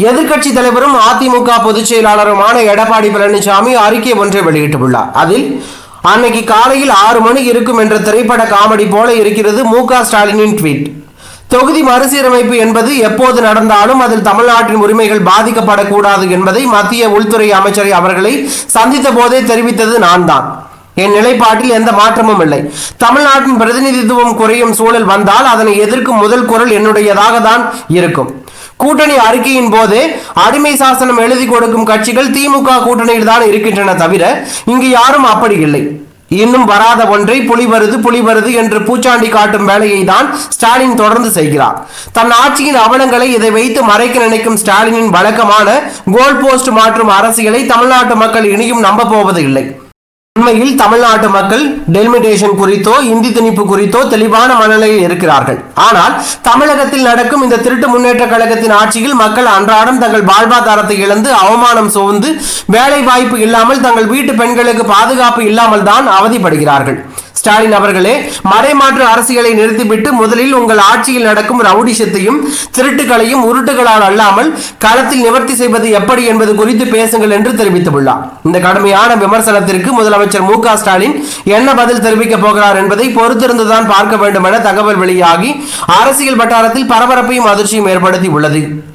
எதிர்க்கட்சி தலைவரும் அதிமுக பொதுச் செயலாளருமான எடப்பாடி பழனிசாமி அறிக்கை ஒன்றை வெளியிட்டுள்ளார். அதில் அன்னைக்கு காலையில் ஆறு மணி இருக்கும் என்ற திரைப்பட காமெடி போல இருக்கிறது மு. ஸ்டாலினின் ட்வீட். தொகுதி மறுசீரமைப்பு என்பது எப்போது நடந்தாலும் அதில் தமிழ்நாட்டின் உரிமைகள் பாதிக்கப்படக்கூடாது என்பதை மத்திய உள்துறை அமைச்சரை அவர்களை சந்தித்த போதே தெரிவித்தது நான் தான். என் நிலைப்பாட்டில் எந்த மாற்றமும் இல்லை. தமிழ்நாட்டின் பிரதிநிதித்துவம் குறையும் சூழல் வந்தால் அதனை எதிர்க்கும் முதல் குரல் என்னுடையதாக தான் இருக்கும். கூட்டணி அறிக்கையின் போது அடிமை சாசனம் எழுதி கொடுக்கும் கட்சிகள் திமுக கூட்டணியில் தான் இருக்கின்றன தவிர இங்கு யாரும் அப்படி இல்லை. இன்னும் வராத ஒன்றை புலி வருது புலி வருது என்று பூச்சாண்டி காட்டும் வேலையை தான் ஸ்டாலின் தொடர்ந்து செய்கிறார். தன் ஆட்சியின் அவலங்களை இதை வைத்து மறைக்க நினைக்கும் ஸ்டாலினின் வழக்கமான கோல் போஸ்ட் மாற்றும் அரசியலை தமிழ்நாட்டு மக்கள் இனியும் நம்ப போவது இல்லை உண்மையில் தமிழ்நாட்டு மக்கள் டெலிமிடேஷன் குறித்தோ இந்தி திணிப்பு குறித்தோ தெளிவான மனநிலையில் இருக்கிறார்கள். ஆனால் தமிழகத்தில் நடக்கும் இந்த திருட்டு முன்னேற்ற கழகத்தின் ஆட்சியில் மக்கள் அன்றாடம் தங்கள் வாழ்வாதாரத்தை இழந்து அவமானம் சோர்ந்து வேலை வாய்ப்பு இல்லாமல் தங்கள் வீட்டு பெண்களுக்கு பாதுகாப்பு இல்லாமல் தான் அவதிப்படுகிறார்கள். ஸ்டாலின் அவர்களே மறைமாற்று அரசியலை நிறுத்திவிட்டு முதலில் உங்கள் ஆட்சியில் நடக்கும் ரவுடிசத்தையும் திருட்டுகளையும் உருட்டுகளால் அல்லாமல் களத்தில் நிவர்த்தி செய்வது எப்படி என்பது குறித்து பேசுங்கள் என்று தெரிவித்துள்ளார். இந்த கடுமையான விமர்சனத்திற்கு முதலமைச்சர் மு ஸ்டாலின் என்ன பதில் தெரிவிக்கப் போகிறார் என்பதை பொறுத்திருந்துதான் பார்க்க வேண்டும் என தகவல் வெளியாகி அரசியல் வட்டாரத்தில் பரபரப்பையும் அதிர்ச்சியும் ஏற்படுத்தி உள்ளது